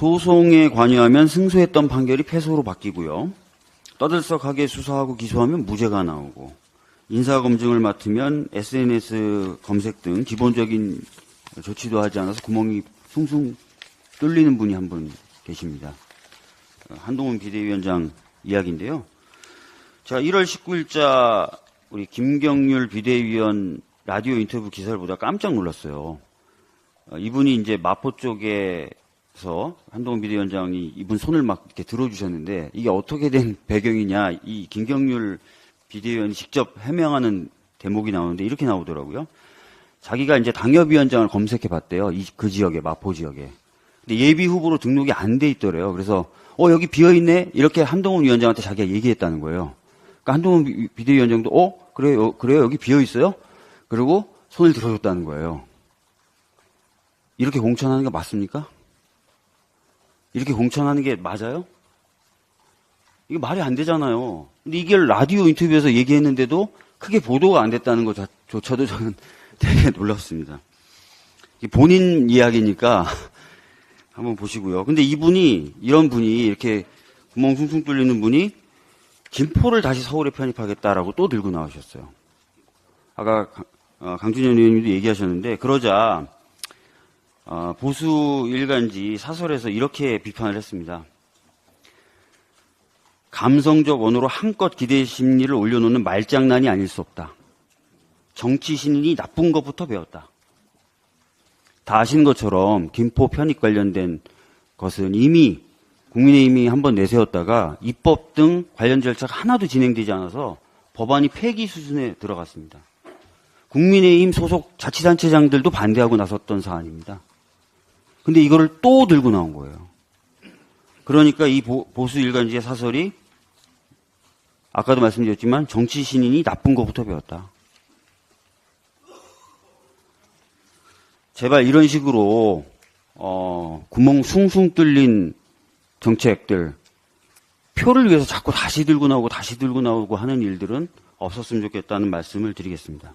소송에 관여하면 승소했던 판결이 패소로 바뀌고요. 떠들썩하게 수사하고 기소하면 무죄가 나오고 인사 검증을 맡으면 SNS 검색 등 기본적인 조치도 하지 않아서 구멍이 숭숭 뚫리는 분이 한 분 계십니다. 어, 한동훈 비대위원장 이야기인데요. 자, 1월 19일자 우리 김경률 비대위원 라디오 인터뷰 기사를 보다 깜짝 놀랐어요. 어, 이분이 이제 마포 쪽에 서 한동훈 비대위원장이 이분 손을 막 이렇게 들어주셨는데 이게 어떻게 된 배경이냐 이 김경률 비대위원이 직접 해명하는 대목이 나오는데 이렇게 나오더라고요. 자기가 이제 당협위원장을 검색해 봤대요. 이, 그 지역에, 마포 지역에. 근데 예비 후보로 등록이 안 돼 있더래요. 그래서, 어, 여기 비어 있네? 이렇게 한동훈 위원장한테 자기가 얘기했다는 거예요. 그러니까 한동훈 비- 비대위원장도, 어, 그래요, 그래요, 여기 비어 있어요? 그리고 손을 들어줬다는 거예요. 이렇게 공천하는 게 맞습니까? 이렇게 공천하는 게 맞아요? 이게 말이 안 되잖아요. 근데 이게 라디오 인터뷰에서 얘기했는데도 크게 보도가 안 됐다는 것조차도 저는 되게 놀랐습니다. 본인 이야기니까 한번 보시고요. 근데 이분이, 이런 분이 이렇게 구멍 숭숭 뚫리는 분이 김포를 다시 서울에 편입하겠다라고 또 들고 나오셨어요. 아까 강- 어, 강준현 의원님도 얘기하셨는데 그러자 어, 보수 일간지 사설에서 이렇게 비판을 했습니다. 감성적 언어로 한껏 기대 심리를 올려놓는 말장난이 아닐 수 없다. 정치 신인이 나쁜 것부터 배웠다. 다 아시는 것처럼 김포 편입 관련된 것은 이미 국민의힘이 한번 내세웠다가 입법 등 관련 절차가 하나도 진행되지 않아서 법안이 폐기 수준에 들어갔습니다. 국민의힘 소속 자치단체장들도 반대하고 나섰던 사안입니다. 근데 이거를 또 들고 나온 거예요. 그러니까 이 보, 수 일간지의 사설이 아까도 말씀드렸지만 정치 신인이 나쁜 것부터 배웠다. 제발 이런 식으로 어, 구멍 숭숭 뚫린 정책들 표를 위해서 자꾸 다시 들고 나오고 다시 들고 나오고 하는 일들은 없었으면 좋겠다는 말씀을 드리겠습니다.